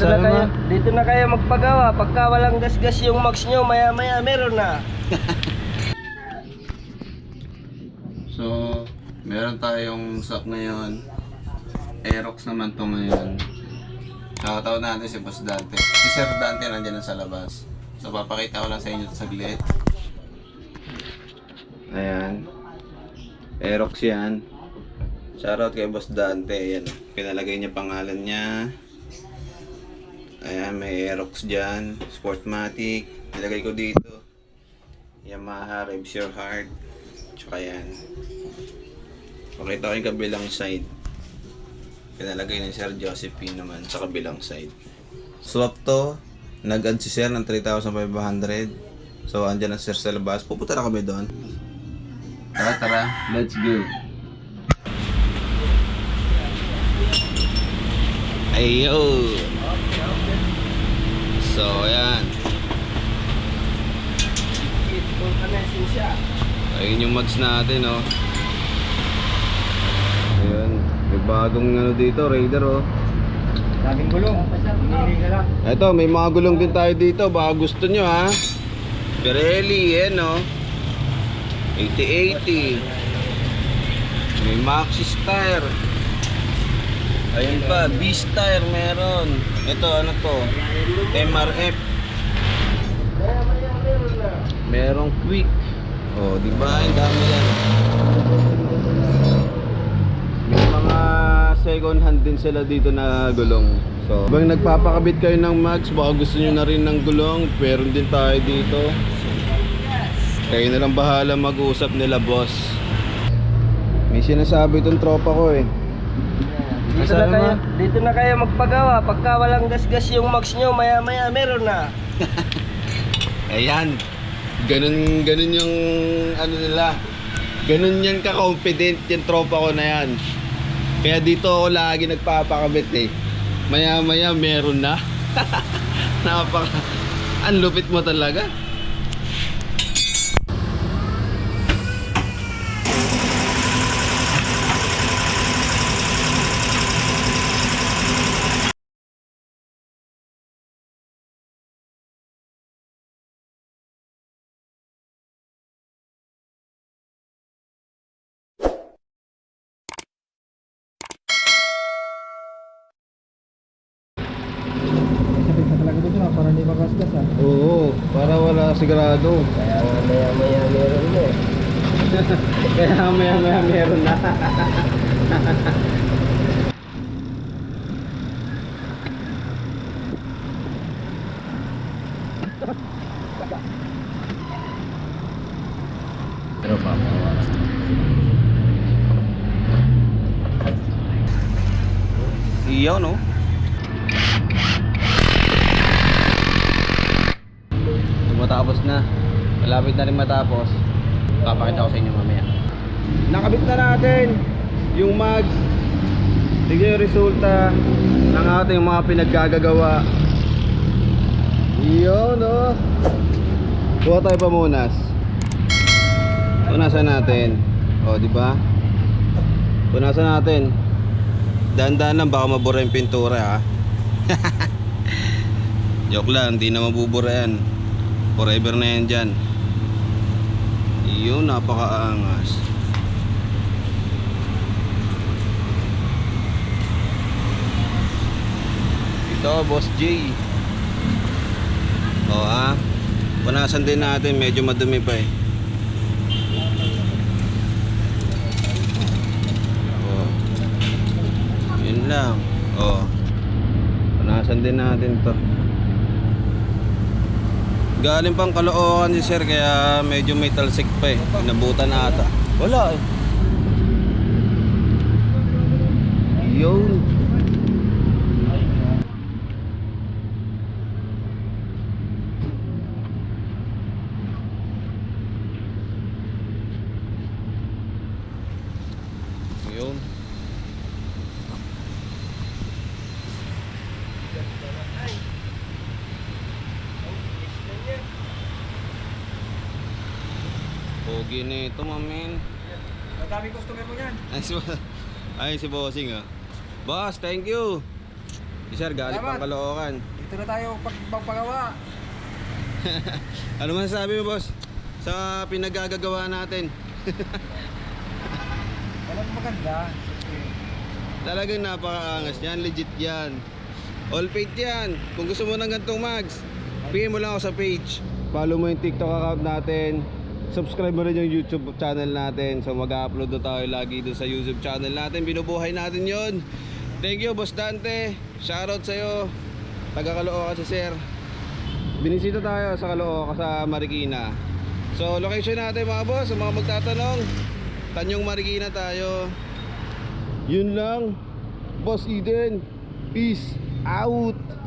Dito na kayo, mo? dito na kayo magpagawa. Pagka walang gasgas yung max nyo, maya maya meron na. So, meron tayong stock ngayon. Aerox naman to ngayon. Shoutout natin si Boss Dante. Si Sir Dante nandiyan na sa labas. So, papakita ko lang sa inyo ito saglit. Ayan. Aerox yan. Shoutout kay Boss Dante. Ayan. Pinalagay niya pangalan niya. Ayan, may Aerox dyan. Sportmatic. Nilagay ko dito. Yamaha Revs Your Heart. Tsaka yan. Pakita ko yung kabilang side. Pinalagay ni Sir Josephine naman sa kabilang side. Swap to. Nag-add si Sir ng 3,500. So, andyan si Sir sa labas. Pupunta na kami doon. Tara, tara. Let's go. Ayo! So, ayan. Ayun yung mags natin, oh. Ayun. May bagong ano dito, Raider, oh. Daming gulong. Ito, may mga gulong din tayo dito. Baka gusto nyo, ha? Pirelli, yan, oh. 8080. May Maxxis tire. Ayun pa, Beast tire meron. Ito, ano to? MRF. Merong quick. Oh, di ba? Ang dami yan. May mga second hand din sila dito na gulong. So, bang nagpapakabit kayo ng mags, baka gusto nyo na rin ng gulong, meron din tayo dito. Kayo na lang bahala mag-usap nila, boss. May sinasabi itong tropa ko eh. Dito na kayo, dito na kayo magpagawa. Pagka walang gasgas yung max nyo, maya maya meron na. Ayan. Ganun, ganun yung ano nila. Ganun yan ka-confident yung tropa ko na yan. Kaya dito ako lagi nagpapakabit eh. Maya maya meron na. Napaka... Ang lupit mo talaga. Sabi ka talaga dito na para hindi magasgas ha. Oo, para wala sigurado. Kaya maya maya meron na eh. Kaya maya maya meron na. Pero pa Iyaw no? Tumatapos na. Malapit na rin matapos. Papakita ko sa inyo mamaya. Nakabit na natin yung mags. Tignan yung resulta ng ating mga pinaggagawa. Iyon no? Kuha tayo pamunas. Punasan natin. O, di ba? Punasan natin. Dahan-dahan lang baka mabura yung pintura ha. Joke lang, hindi na mabubura yan. Forever na yan dyan. Iyon, napakaangas. Ito, Boss J. O ha. Punasan din natin, medyo madumi pa eh. O. Yun lang. Punasan din natin to. Galing pang kalookan si sir kaya medyo may talsik pa eh. Nabutan na ata. Wala eh. Yun. Yun. Na ito, mamin. Ang dami customer mo yan. Ay, si, ay, si Bossing ah. Boss, thank you. Si Sir, galing pang Caloocan. Dito na tayo pag magpagawa. Ano masasabi mo, boss? Sa pinagagagawa natin. Walang maganda. Talagang napakaangas yan, legit yan. All paid yan. Kung gusto mo ng gantong mags, PM mo lang ako sa page. Follow mo yung TikTok account natin. Subscribe mo rin yung YouTube channel natin. So mag-upload na tayo lagi doon sa YouTube channel natin. Binubuhay natin yon. Thank you, Boss Dante. Shoutout sa'yo. Taga Caloocan si Sir. Binisita tayo sa Caloocan sa Marikina. So location natin mga boss, sa mga magtatanong, Tanyong Marikina tayo. Yun lang. Boss Eden. Peace out.